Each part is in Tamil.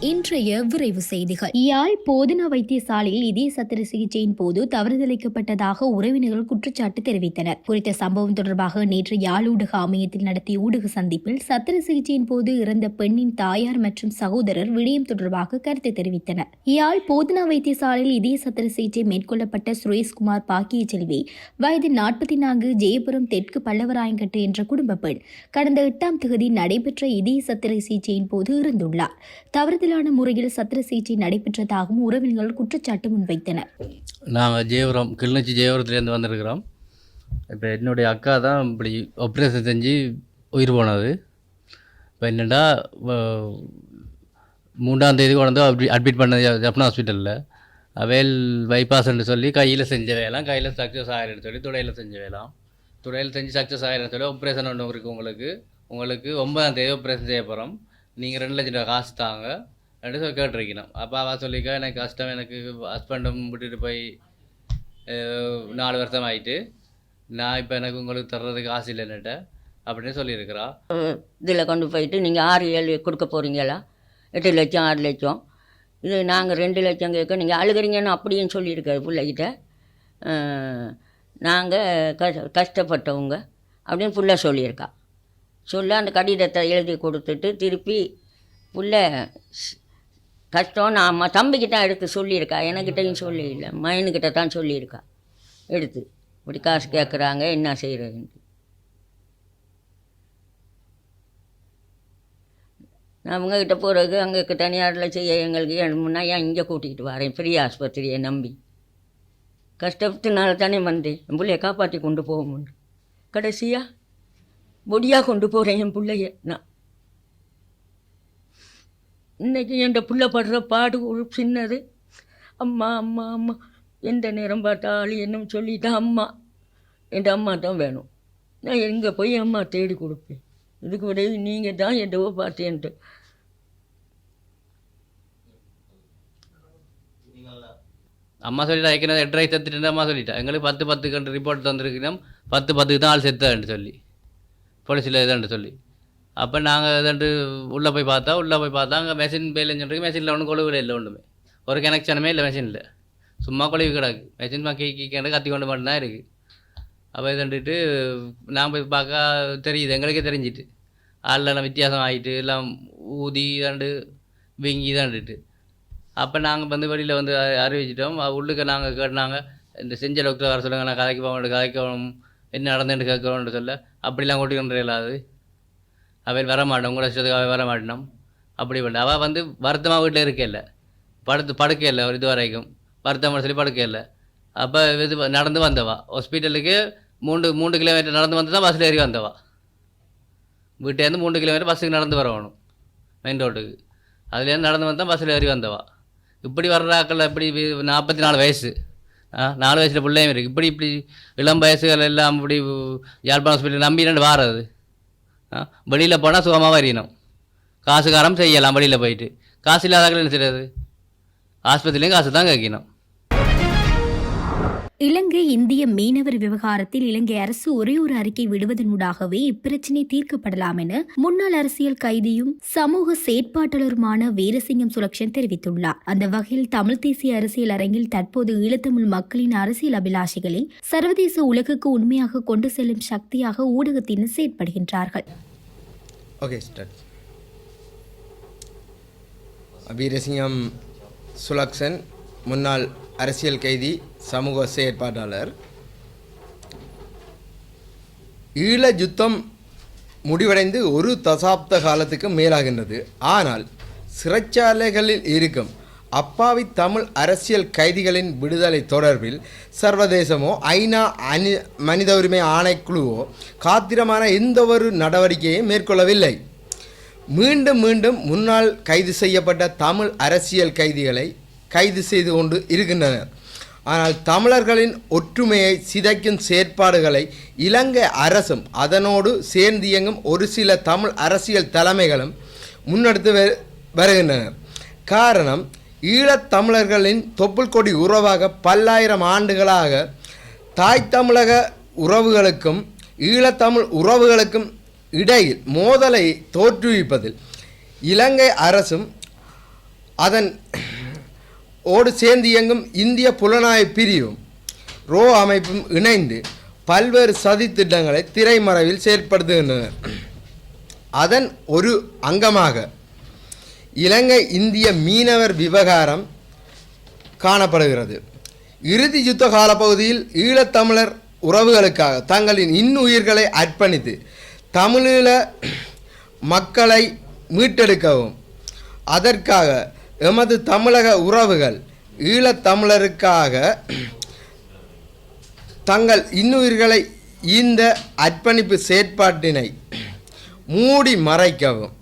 இன்றைய விரைவு செய்திகள். யாழ் போதனா வைத்தியசாலையில் இதய சத்திர சிகிச்சையின் போது தவறுதளிக்கப்பட்டதாக உறவினர்கள் குற்றச்சாட்டு தெரிவித்தனர். குறித்த சம்பவம் தொடர்பாக நேற்று யாழ் ஊடக அமையத்தில் நடத்திய ஊடக சந்திப்பில் சத்திர சிகிச்சையின் போது இறந்த பெண்ணின் தாயார் மற்றும் சகோதரர் விடயம் தொடர்பாக கருத்து தெரிவித்தனர். யாழ் போதனா வைத்தியசாலையில் இதய சத்திர சிகிச்சை மேற்கொள்ளப்பட்ட சுரேஷ்குமார் பாக்கிய செல்வி வயது நாற்பத்தி நான்கு ஜெயபுரம் தெற்கு பல்லவராயங்கட்டு என்ற குடும்ப பெண் கடந்த எட்டாம் தேதி நடைபெற்ற இதய சத்திர சிகிச்சையின் போது இறந்துள்ளார். தவறுதலான முறையில் சத்திர சிகிச்சை நடைபெற்றதாகவும் உறவினர்கள் குற்றச்சாட்டு முன்வைத்தனர். நாங்கள் ஜெயபுரம் கிளிநொச்சி ஜெயபுரத்துலேருந்து வந்திருக்கிறோம். இப்போ என்னுடைய அக்கா தான் இப்படி ஆப்ரேஷன் செஞ்சு உயிர் போனது. இப்போ என்னென்னா மூன்றாம் தேதி கொண்டு அப்டி அட்மிட் பண்ண ஜப்னா ஹாஸ்பிட்டலில் வேல் பைபாஸ்ன்னு சொல்லி கையில் செஞ்ச வேலாம் கையில் சக்ஸஸ் ஆகிறேன்னு சொல்லி துடையில் செஞ்ச வேலாம் துடையில் செஞ்சு சக்ஸஸ் ஆகிறேன்னு சொல்லி ஆப்ரேஷன் ஒன்று இருக்குது உங்களுக்கு. உங்களுக்கு ஒன்பதாம் தேதி ஆப்ரேஷன் செய்ய போகிறோம் நீங்கள் ரெண்டு லட்சம் ரூபா காசு தாங்க. ரெண்டு சொல்லி கேட்டிருக்கணும். அப்போ அவள் சொல்லிக்க எனக்கு கஷ்டம் எனக்கு ஹஸ்பண்டும் விட்டுட்டு போய் நாலு வருஷம் ஆயிட்டு நான் இப்போ எனக்கு உங்களுக்கு தர்றதுக்கு ஆசை இல்லைன்னுட்ட அப்படின்னு சொல்லியிருக்கிறா. இதில் கொண்டு போயிட்டு நீங்கள் ஆறு ஏழு கொடுக்க போகிறீங்களா எட்டு லட்சம் ஆறு லட்சம். இது நாங்கள் ரெண்டு லட்சம் கேட்க நீங்கள் அழுகிறீங்கன்னு அப்படியும் சொல்லியிருக்காரு பிள்ளைகிட்ட. நாங்கள் க கஷ்டப்பட்டவங்க அப்படின்னு புள்ள சொல்லியிருக்கா. சொல்ல அந்த கடிதத்தை எழுதி கொடுத்துட்டு திருப்பி புள்ள கஷ்டம். நான் அம்மா தம்பிக்கிட்ட எடுத்து சொல்லியிருக்கா. எனக்கிட்டையும் சொல்லி இல்லை மயனுக்கிட்ட தான் சொல்லியிருக்கா. எடுத்து. இப்படி காசு கேட்குறாங்க என்ன செய்கிறதுன்ட்டு நான் உங்ககிட்ட போகிறதுக்கு அங்கே தனியாரில் செய்ய எங்களுக்கு வேணும்னா ஏன் இங்கே கூட்டிகிட்டு வரேன்? ஃப்ரீ ஆஸ்பத்திரியை நம்பி. கஷ்டத்தினால தானே வந்தேன். என் பிள்ளைய காப்பாற்றி கொண்டு போக முடியும் கடைசியாக பொடியாக கொண்டு போகிறேன் என் பிள்ளைய. நான் இன்றைக்கி என் புள்ள படுற பாடு ஒரு சின்னது. அம்மா அம்மா அம்மா எந்த நேரம் பார்த்தாலும் என்னும் சொல்லிட்டா அம்மா. என் அம்மா தான் வேணும். நான் எங்கே போய் அம்மா தேடி கொடுப்பேன்? இதுக்கு விட நீங்கள் தான் என்னவோ பார்த்தேன்ட்டு. அம்மா சொல்லிட்டா ஏற்கனவே எட்டரை செத்துட்டு அம்மா சொல்லிட்டா. எங்களுக்கு பத்து பத்து கண்டு ரிப்போர்ட் தந்திருக்கிறோம். பத்து பத்துக்கு தான் ஆள் செத்தான்னு சொல்லி. போலீஸில் இதான்னு சொல்லி. அப்போ நாங்கள் இதாண்டு உள்ளே போய் பார்த்தா உள்ளே போய் பார்த்தா அங்கே மெஷின் பேலன்னு சொல்லிட்டு மெஷினில் ஒன்றும் கொழுவில் இல்லை ஒன்றுமே ஒரு கனெக்ஷனுமே இல்லை மெஷினில் சும்மா கொழுவி கிடக்கு. மெஷின் மக்கி கீ கத்தி கொண்டு மட்டும்தான் இருக்குது அப்போ இதுண்டுட்டு நான் போய் பார்க்க தெரியுது. எங்களுக்கே தெரிஞ்சிட்டு. ஆள்லாம் வித்தியாசம் ஆகிட்டு எல்லாம் ஊதி இதாண்டு விங்கி இதாண்டுட்டு அப்போ நாங்கள் வந்து வெளியில் வந்து அறிவிச்சிட்டோம். உள்ளுக்கு உள்ளுக்க நாங்கள் கேட்டாங்க இந்த செஞ்ச டாக்டர் வர சொல்லுங்கள் நான் கதைக்கு போக கதைக்கணும் என்ன நடந்துட்டு கேட்கணும்னு சொல்ல. அப்படிலாம் கூட்டி கொண்டு இல்லாது அவள் வர மாட்டோம் உங்களை இஷ்டத்துக்கு அவள் வர மாட்டோம் அப்படி பண்ண அவள் வந்து வருத்தமாக வீட்டில் இருக்கல படுத்து படுக்கையில் இல்லை ஒரு இது வரைக்கும் வருத்தமாக சொல்லி படுக்கையில் இல்லை. அப்போ இது நடந்து வந்தவா. ஹாஸ்பிட்டலுக்கு மூன்று மூன்று கிலோமீட்டர் நடந்து வந்து தான் பஸ்ஸில் ஏறி வந்தவா. வீட்டிலேருந்து மூன்று கிலோமீட்டர் பஸ்ஸுக்கு நடந்து வரணும் மெயின் ரோட்டுக்கு அதுலேருந்து நடந்து வந்து தான் பஸ்ஸில் ஏறி வந்தவா. இப்படி வர்றாக்கள் இப்படி நாற்பத்தி நாலு வயசு. ஆ நாலு வயசில் பிள்ளையும் இருக்குது இப்படி இப்படி இளம் வயசுகள் எல்லாம் இப்படி யாழ்ப்பாணம் ஹாஸ்பிட்டல் நம்பி ரெண்டு வாரது. வெளியில் போனால் சுகமாக வரையணும் காசுக்காரம் செய்யலாம் வெளியில் போயிட்டு. காசு இல்லாதாக்கள் என்ன செய்யறது? ஆஸ்பத்திரிலையும் காசு தான் கேட்கணும். இலங்கை இந்திய மீனவர் விவகாரத்தில் இலங்கை அரசு ஒரே ஒரு அறிக்கை விடுவதனூடாகவே இப்பிரச்சினை தீர்க்கப்படலாம் என முன்னாள் அரசியல் கைதியும் சமூக செயற்பாட்டாளருமான வீரசிங்கம் சுலக்ஷன் தெரிவித்துள்ளார். அந்த வகையில் தமிழ் தேசிய அரசியல் அரங்கில் தற்போது ஈழத்தமிழ் மக்களின் அரசியல் அபிலாஷைகளை சர்வதேச உலகுக்கு உண்மையாக கொண்டு செல்லும் சக்தியாக ஊடகத்தினர் செயற்படுகின்றார்கள். வீரசிங்கம் சுலக்ஷன் முன்னாள் அரசியல் கைதி சமூக செயற்பாட்டாளர். ஈழ யுத்தம் முடிவடைந்து ஒரு தசாப்த காலத்துக்கு மேலாகின்றது. ஆனால் சிறைச்சாலைகளில் இருக்கும் அப்பாவி தமிழ் அரசியல் கைதிகளின் விடுதலை தொடர்பில் சர்வதேசமோ ஐநா அணி மனித உரிமை ஆணைக்குழுவோ காத்திரமான எந்த ஒரு நடவடிக்கையும் மேற்கொள்ளவில்லை. மீண்டும் மீண்டும் முன்னால் கைது செய்யப்பட்ட தமிழ் அரசியல் கைதிகளை கைது செய்து கொண்டு இருக்கின்றனர். ஆனால் தமிழர்களின் ஒற்றுமையை சிதைக்கும் செயற்பாடுகளை இலங்கை அரசும் அதனோடு சேர்ந்து இயங்கும் ஒரு சில தமிழ் அரசியல் தலைமைகளும் முன்னெடுத்து வருகின்றனர். காரணம் ஈழத்தமிழர்களின் தொப்புள் கொடி உறவாக பல்லாயிரம் ஆண்டுகளாக தாய் தமிழக உறவுகளுக்கும் ஈழத்தமிழ் உறவுகளுக்கும் இடையில் மோதலை தோற்றுவிப்பதில் இலங்கை அரசும் அதன் ஓடு சேர்ந்து இயங்கும் இந்திய புலனாய்வு பிரிவும் ரோ அமைப்பும் இணைந்து பல்வேறு சதி திட்டங்களை திரைமறைவில் செயற்படுத்துகின்றனர். அதன் ஒரு அங்கமாக இலங்கை இந்திய மீனவர் விவகாரம் காணப்படுகிறது. இறுதி யுத்த காலப்பகுதியில் ஈழத்தமிழர் உறவுகளுக்காக தங்களின் இன்னுயிர்களை அர்ப்பணித்து தமிழீழ மக்களை மீட்டெடுக்கவும் அதற்காக எமது தமிழக உறவுகள் ஈழத்தமிழருக்காக தங்கள் இன்னுயிர்களை இந்த அர்ப்பணிப்பு செயற்பாட்டினை மூடி மறைக்கவும்.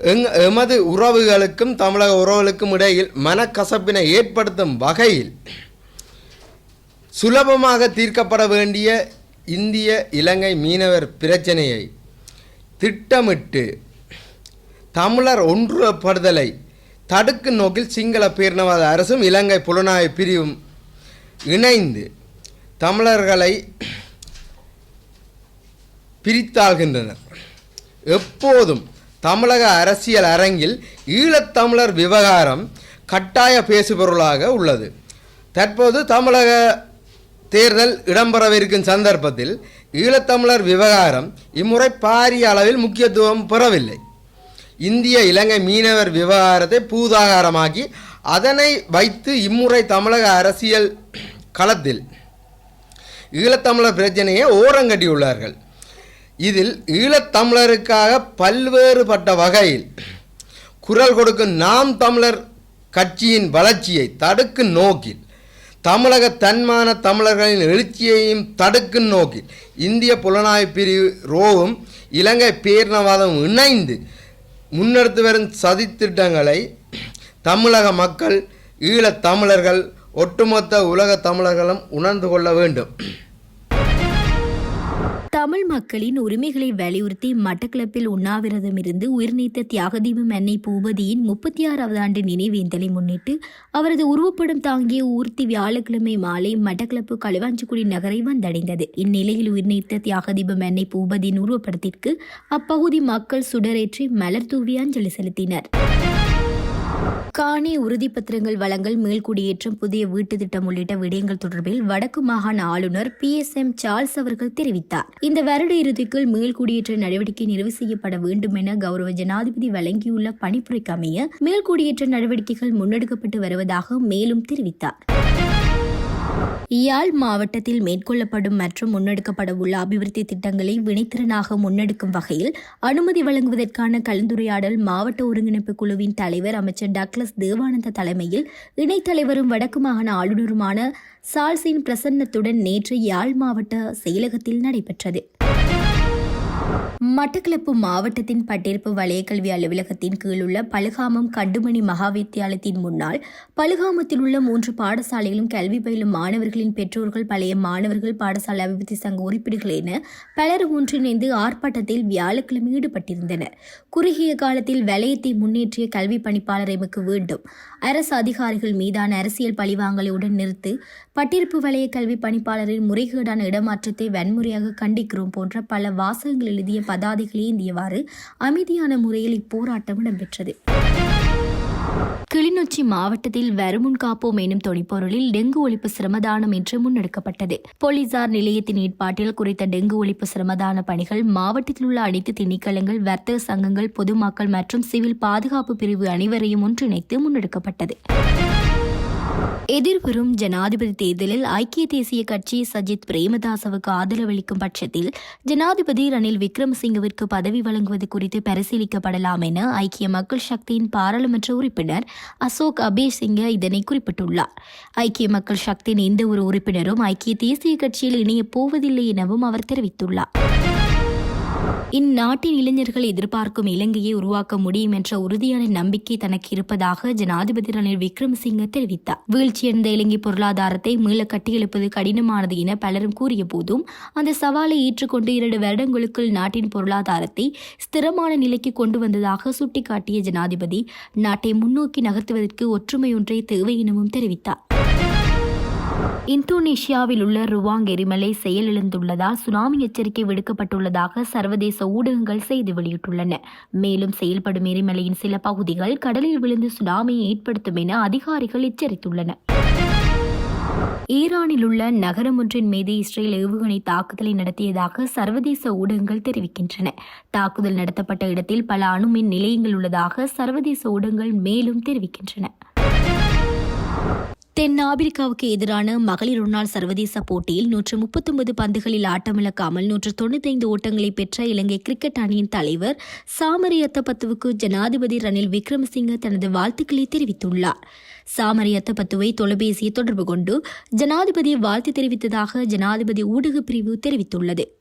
எங் எமது உறவுகளுக்கும் தமிழக உறவுகளுக்கும் இடையில் மனக்கசப்பினை ஏற்படுத்தும் வகையில் சுலபமாக தீர்க்கப்பட வேண்டிய இந்திய இலங்கை மீனவர் பிரச்சனையை திட்டமிட்டு தமிழர் ஒன்றுபடுதலை. தடுக்கும் நோக்கில் சிங்கள பேரினவாத அரசும் இலங்கை புலனாய்வு பிரிவும் இணைந்து தமிழர்களை பிரித்தாள்கின்றனர். எப்போதும் தமிழக அரசியல் அரங்கில் ஈழத்தமிழர் விவகாரம் கட்டாய பேசுபொருளாக உள்ளது. தற்போது தமிழக தேர்தல் இடம்பெறவிருக்கும் சந்தர்ப்பத்தில் ஈழத்தமிழர் விவகாரம் இம்முறை பாரிய அளவில் முக்கியத்துவம் பெறவில்லை. இந்திய இலங்கை மீனவர் விவகாரத்தை பூதாகாரமாக்கி அதனை வைத்து இம்முறை தமிழக அரசியல் களத்தில் ஈழத்தமிழர் பிரச்சனையை ஓரங்கட்டியுள்ளார்கள். இதில் ஈழத்தமிழருக்காக பல்வேறுபட்ட வகையில் குரல் கொடுக்கும் நாம் தமிழர் கட்சியின் வளர்ச்சியை தடுக்கும் நோக்கில் தமிழக தன்மான தமிழர்களின் எழுச்சியையும் தடுக்கும் நோக்கில் இந்திய புலனாய்வு பிரிவு ரோவும் இலங்கை பேரினவாதம் இணைந்து முன்னெடுத்து வரும் சதித்திட்டங்களை தமிழக மக்கள் ஈழத் தமிழர்கள் ஒட்டுமொத்த உலக தமிழர்களும் உணர்ந்து கொள்ள வேண்டும். தமிழ் மக்களின் உரிமைகளை வலியுறுத்தி மட்டக்களப்பில் உண்ணாவிரதம் இருந்து உயிர்நீத்த தியாகதீபம் அன்னை பூபதியின் முப்பத்தி ஆறாவது ஆண்டு நினைவேந்தலை முன்னிட்டு அவரது உருவப்படம் தாங்கிய ஊர்த்தி வியாழக்கிழமை மாலை மட்டக்களப்பு களுவாஞ்சிக்குடி நகரை வந்தடைந்தது. இந்நிலையில் உயிர்நீத்த தியாகதீபம் அன்னை பூபதியின் உருவப்படத்திற்கு அப்பகுதி மக்கள் சுடரேற்றி மலர் தூவி அஞ்சலி செலுத்தினர். காணி உறுதிப்பத்திரங்கள் வழங்கல் மேல்குடியேற்றம் புதிய வீட்டு திட்டம் உள்ளிட்ட விடயங்கள் தொடர்பில் வடக்கு மாகாண ஆளுநர் பி. எஸ். எம். சார்ல்ஸ் அவர்கள் தெரிவித்தார். இந்த வருட இறுதிக்குள் மேல்குடியேற்ற நடவடிக்கை நிறைவு செய்யப்பட வேண்டும் என கௌரவ ஜனாதிபதி வழங்கியுள்ள பணிப்புரைக்கு அமைய மேல்குடியேற்ற நடவடிக்கைகள் முன்னெடுக்கப்பட்டு வருவதாக மேலும் தெரிவித்தார். யாழ் மாவட்டத்தில் மேற்கொள்ளப்படும் மற்றும் முன்னெடுக்கப்பட உள்ள அபிவிருத்தி திட்டங்களை வினைத்திறனாக முன்னெடுக்கும் வகையில் அனுமதி வழங்குவதற்கான கலந்துரையாடல் மாவட்ட ஒருங்கிணைப்பு குழுவின் தலைவர் அமைச்சர் டக்ளஸ் தேவானந்த தலைமையில் இணைத்தலைவரும் வடக்கு மாகாண ஆளுநருமான சால்சின் பிரசன்னத்துடன் நேற்று யாழ் மாவட்ட செயலகத்தில் நடைபெற்றது. மட்டக்களப்பு மாவட்டத்தின் பட்டிருப்பு வலயக்கல்வி கல்வி அலுவலகத்தின் உள்ள பழுகாமம் கண்டுமணி மகா வித்தியாலயத்தின் முன்னால் பழுகாமத்தில் உள்ள மூன்று பாடசாலைகளும் கல்வி பயிலும் மாணவர்களின் பெற்றோர்கள் பழைய மாணவர்கள் பாடசாலை அபிவிருத்தி சங்க உறுப்பினர்கள் என பலர் ஒன்றிணைந்து ஆர்ப்பாட்டத்தில் வியாழக்கிழமை ஈடுபட்டிருந்தனர். குறுகிய காலத்தில் வலயத்தை முன்னேற்றிய கல்வி பணிப்பாளர் எமக்கு வேண்டும். அரசு அதிகாரிகள் மீதான அரசியல் பழிவாங்கலை உடன் நிறுத்து பட்டிருப்பு வலய கல்வி பணிப்பாளரின் முறைகேடான இடமாற்றத்தை வன்முறையாக கண்டிக்கிறோம் போன்ற பல வாசகங்கள் எழுதிய பதாதைகளை ஏந்தியவாறு அமைதியான முறையில் இப்போராட்டம் இடம்பெற்றது. கிளிநொச்சி மாவட்டத்தில் வருமுன் காப்போம் எனும் தொனிப்பொருளில் டெங்கு ஒழிப்பு சிரமதானம் இன்று முன்னெடுக்கப்பட்டது. போலீசார் நிலையத்தின் ஏற்பாட்டில் குறித்த டெங்கு ஒழிப்பு சிரமதான பணிகள் மாவட்டத்தில் உள்ள அனைத்து திணைக்களங்கள் வர்த்தக சங்கங்கள் பொதுமக்கள் மற்றும் சிவில் பாதுகாப்பு பிரிவு அனைவரையும் ஒன்றிணைத்து முன்னெடுக்கப்பட்டது. எதிர்வரும் ஜனாதிபதி தேர்தலில் ஐக்கிய தேசிய கட்சி சஜித் பிரேமதாசவுக்கு ஆதரவளிக்கும் பட்சத்தில் ஜனாதிபதி ரணில் விக்ரமசிங்கவிற்கு பதவி வழங்குவது குறித்து பரிசீலிக்கப்படலாம் என ஐக்கிய மக்கள் சக்தியின் பாராளுமன்ற உறுப்பினர் அசோக் அபேசிங்க இதனை குறிப்பிட்டுள்ளார். ஐக்கிய மக்கள் சக்தியின் எந்த ஒரு உறுப்பினரும் ஐக்கிய தேசிய கட்சியில் இணையப் போவதில்லை எனவும் அவர் தெரிவித்துள்ளார். இந்நாட்டின் இளைஞர்கள் எதிர்பார்க்கும் இலங்கையை உருவாக்க முடியும் என்ற உறுதியான நம்பிக்கை தனக்கு இருப்பதாக ஜனாதிபதி ரணில் விக்ரமசிங்க தெரிவித்தார். வீழ்ச்சியடைந்த இலங்கை பொருளாதாரத்தை மீள கட்டியெழுப்பது கடினமானது என பலரும் கூறிய போதும் அந்த சவாலை ஏற்றுக்கொண்டு இரண்டு வருடங்களுக்குள் நாட்டின் பொருளாதாரத்தை ஸ்திரமான நிலைக்கு கொண்டு வந்ததாக சுட்டிக்காட்டிய ஜனாதிபதி நாட்டை முன்னோக்கி நகர்த்துவதற்கு ஒற்றுமை ஒன்றே தேவை எனவும் தெரிவித்தார். இந்தோனேஷியாவில் உள்ள ருவாங் எரிமலை செயலிழந்துள்ளதால் சுனாமி எச்சரிக்கை விடுக்கப்பட்டுள்ளதாக சர்வதேச ஊடகங்கள் செய்தி வெளியிட்டுள்ளன. மேலும் செயல்படும் எரிமலையின் சில பகுதிகள் கடலில் விழுந்து சுனாமியை ஏற்படுத்தும் என அதிகாரிகள் எச்சரித்துள்ளனர். ஈரானில் உள்ள நகரம் ஒன்றின் மீது இஸ்ரேல் ஏவுகணை தாக்குதலை நடத்தியதாக சர்வதேச ஊடகங்கள் தெரிவிக்கின்றன. தாக்குதல் நடத்தப்பட்ட இடத்தில் பல அணுமின் நிலையங்கள் உள்ளதாக சர்வதேச ஊடகங்கள் மேலும் தெரிவிக்கின்றன. தென்னாப்பிரிக்காவுக்கு எதிரான மகளிர் ஒருநாள் சர்வதேச போட்டியில் நூற்று முப்பத்தொன்பது பந்துகளில் ஆட்டமிழக்காமல் நூற்று தொண்ணூத்தைந்து ஓட்டங்களை பெற்ற இலங்கை கிரிக்கெட் அணியின் தலைவர் சாமரியத்தபத்துவுக்கு ஜனாதிபதி ரணில் விக்ரமசிங்க தனது வாழ்த்துக்களை தெரிவித்துள்ளார். சாமரியத்தபத்துவை தொலைபேசியை தொடர்பு கொண்டு ஜனாதிபதி வாழ்த்து தெரிவித்ததாக ஜனாதிபதி ஊடகப் பிரிவு தெரிவித்துள்ளது.